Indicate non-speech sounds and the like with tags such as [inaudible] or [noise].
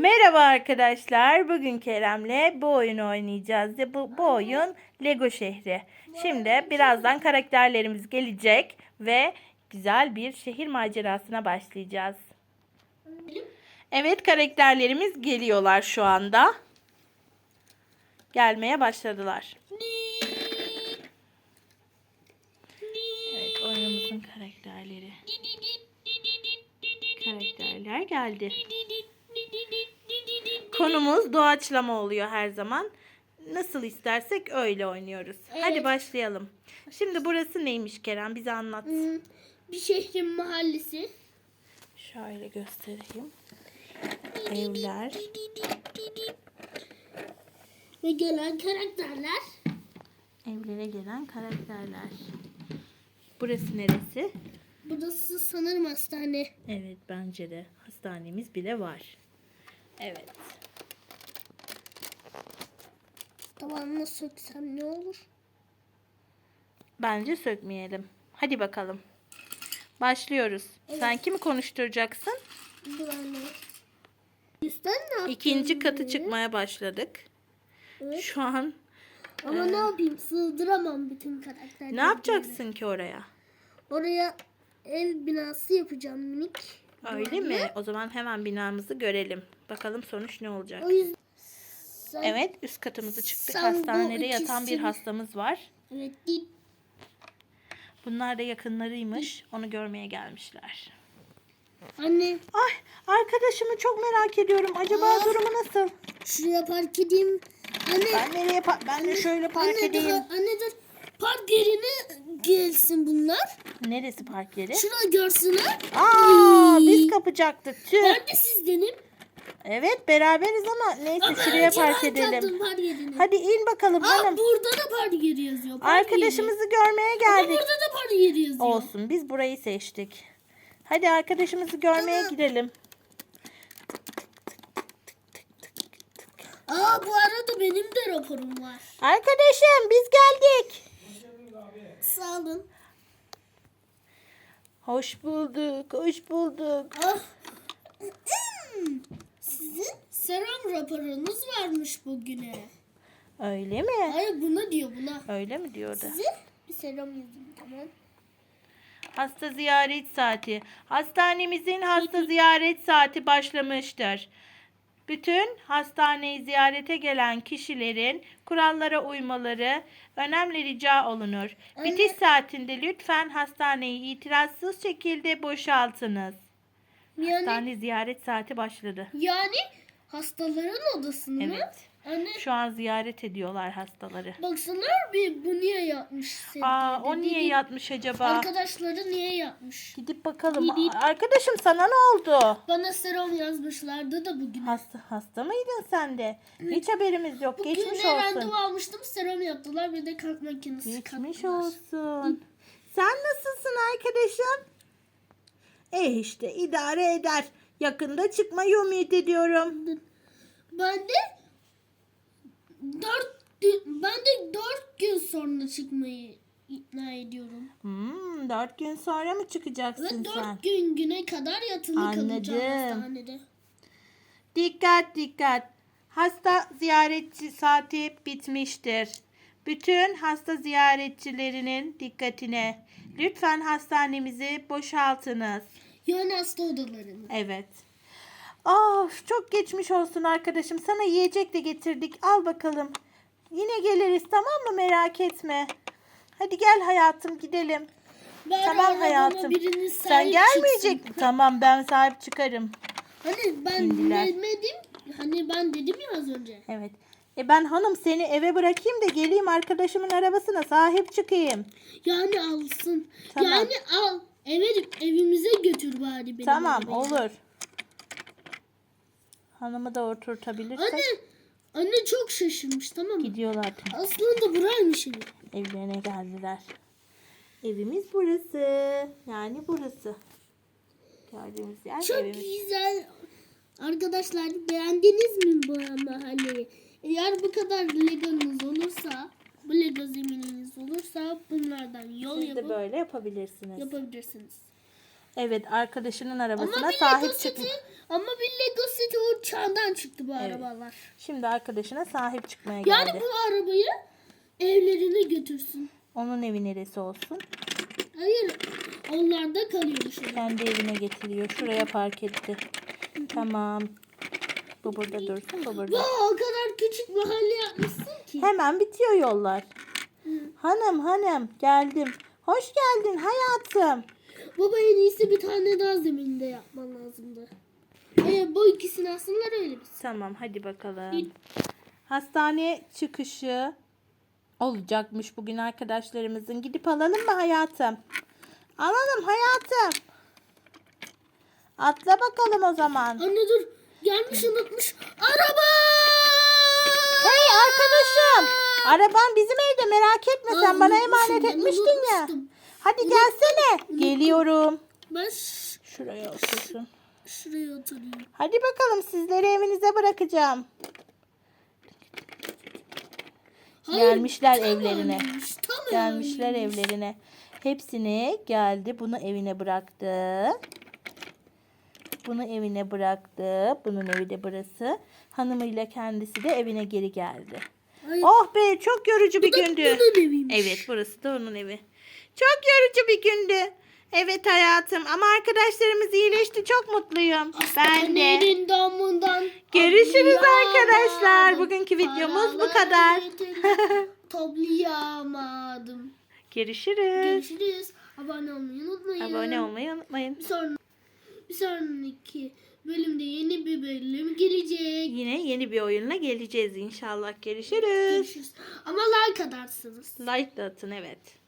Merhaba arkadaşlar. Bugün Kerem'le bu oyunu oynayacağız. Bu, bu oyun Lego şehri. Şimdi birazdan karakterlerimiz gelecek ve güzel bir şehir macerasına başlayacağız. Evet karakterlerimiz geliyorlar şu anda. Gelmeye başladılar. Evet oyunumuzun karakterleri. Karakterler geldi. Konumuz doğaçlama oluyor her zaman. Nasıl istersek öyle oynuyoruz. Hadi Evet. başlayalım. Şimdi burası neymiş Kerem? Bize anlat. Hmm, Bir şehrin mahallesi. Şöyle göstereyim. Evler. Ve gelen karakterler. Evlere gelen karakterler. Burası neresi? Burası sanırım hastane. Evet bence de. Hastanemiz bile var. Evet. Tavanına söksem ne olur? Bence sökmeyelim. Hadi bakalım. Başlıyoruz. Sen kimi konuşturacaksın? Böyle. Üstten ne? İkinci katı böyle? çıkmaya başladık. Evet. Şu an Ama ne yapayım? Sığdıramam bütün karakterleri. ne yapacaksın ki oraya? Oraya el binası yapacağım minik. Öyle mi? O zaman hemen binamızı görelim. Bakalım sonuç ne olacak? O yüzden sen, Evet, üst katımızı çıktık. Hastanede yatan bir hastamız var. Evet. Bunlar da yakınlarıymış. Onu görmeye gelmişler. Anne Ay, arkadaşımı çok merak ediyorum. Acaba Ah. durumu nasıl? şuraya park edeyim. Anne. Ben nereye pa- ben de şöyle park anne, edeyim. Daha, anne dur. Park yerine gelsin bunlar. Neresi park yeri? Şurada görsünler. Aa, Ay. biz kapacaktık. Tüh. Ben de sizdenim. Evet, beraberiz ama neyse Ama şuraya park edelim. Yerine. Hadi in bakalım Aa, hanım. burada da park yeri yazıyor. Park Arkadaşımızı görmeye yeri. Ama geldik. burada da park yeri yazıyor. Olsun biz burayı seçtik. Hadi arkadaşımızı görmeye gidelim. Aa bu arada benim de raporum var. Arkadaşım biz geldik. Sağ olun. Hoş bulduk, hoş bulduk. Ah. [clears throat] Sizin serum raporunuz varmış bugüne. Öyle mi? Hayır buna diyor buna. Öyle mi diyordu? Size bir serum yazayım tamam. Hasta ziyaret saati. Hastanemizin hasta ziyaret saati başlamıştır. Bütün hastaneyi ziyarete gelen kişilerin kurallara uymaları önemli rica olunur. Bitiş saatinde lütfen hastaneyi itirazsız şekilde boşaltınız. Yani Hastane ziyaret saati başladı. yani hastaların odasını mı? Evet. Anne Şu an ziyaret ediyorlar hastaları. baksalar bir bu niye yapmış sevgili Aa, o dedi. niye yatmış acaba? Arkadaşları niye yapmış? Gidip bakalım. Gidip- Arkadaşım sana ne oldu? Bana serum yazmışlardı da bugün. Hasta hasta mıydın sen de? Hiç haberimiz yok. Bugün Geçmiş de randevu olsun. almıştım serum yaptılar bir de kalp makinesi Geçmiş kattılar. olsun. Sen nasılsın arkadaşım? E işte idare eder. Yakında çıkmayı ümit ediyorum. Ben de dört ben de dört gün sonra çıkmayı ikna ediyorum. Hmm, dört gün sonra mı Ve çıkacaksın dört sen? gün güne kadar yatılı Anladım. kalacağım hastanede. Dikkat dikkat. Hasta ziyaretçi saati bitmiştir. Bütün hasta ziyaretçilerinin dikkatine. Lütfen hastanemizi boşaltınız. Yani hasta odalarını. Evet. Of çok geçmiş olsun arkadaşım. Sana yiyecek de getirdik. Al bakalım. Yine geliriz tamam mı? Merak etme. Hadi gel hayatım gidelim. Ben tamam hayatım. Sen gelmeyecek çıksın. mi? Tamam ben sahip çıkarım. Hani ben İndiler. demedim. Hani ben dedim ya az önce. Evet. E ben hanım seni eve bırakayım da geleyim arkadaşımın arabasına sahip çıkayım. Yani alsın. Tamam. Yani al. Eve, evimize götür bari beni. tamam arabayla. olur. Hanımı da oturtabilirsek Anne. Anne çok şaşırmış tamam mı? gidiyorlar. Aslında buraymış evi. Evlerine geldiler. Evimiz burası. Yani burası. Gördüğünüz yer Çok evimiz. güzel. Arkadaşlar beğendiniz mi bu mahalleyi? Eğer bu kadar legonuz olursa, bu lego zemininiz olursa bunlardan yol Siz de yapıp böyle yapabilirsiniz. yapabilirsiniz. Evet arkadaşının Ama arabasına bir sahip Lego çıkma. City, ama bir Lego City uçağından çıktı bu Evet. arabalar. Şimdi arkadaşına sahip çıkmaya Yani geldi. bu arabayı evlerine götürsün. Onun evi neresi olsun? Hayır, onlarda kalıyormuş. araba. Kendi evine getiriyor. Şuraya park etti. Tamam. Bu burada dursun. Bu burada. Vay, o kadar küçük mahalle yapmışsın ki. Hemen bitiyor yollar. Hanım hanım geldim. Hoş geldin hayatım. Baba en iyisi bir tane daha zeminde yapman lazımdı. Evet, bu ikisini aslında öyle bir. Tamam hadi bakalım. Hastane çıkışı olacakmış bugün arkadaşlarımızın. Gidip alalım mı hayatım? Alalım hayatım. Atla bakalım o zaman. Anne dur, gelmiş unutmuş. Araba! Hey arkadaşım. Araban bizim evde merak etme sen Aa, bana emanet ben etmiştin ya. Hadi gelsene. Geliyorum. Ben Şuraya otursun. şuraya oturayım. Hadi bakalım sizleri evinize bırakacağım. Hayır, Gelmişler tam evlerine. öyleymiş, tam Gelmişler öyleymiş. evlerine. Hepsini geldi. Bunu evine bıraktı. Bunu evine bıraktı. Bunun evi de burası. Hanımıyla kendisi de evine geri geldi. Hayır, Oh be çok yorucu bir gündü. Evet burası da onun evi. Çok yorucu bir gündü. Evet hayatım ama arkadaşlarımız iyileşti. Çok mutluyum. Ben de. Görüşürüz arkadaşlar. Bugünkü videomuz bu kadar. [laughs] Toplayamadım. Görüşürüz. Görüşürüz. Abone olmayı unutmayın. Abone olmayı unutmayın. Bir, bir sonraki bölümde yeni bir bölüm gelecek. Yine yeni bir oyunla geleceğiz inşallah. Görüşürüz. Görüşürüz. Ama like atarsınız. Like da atın evet.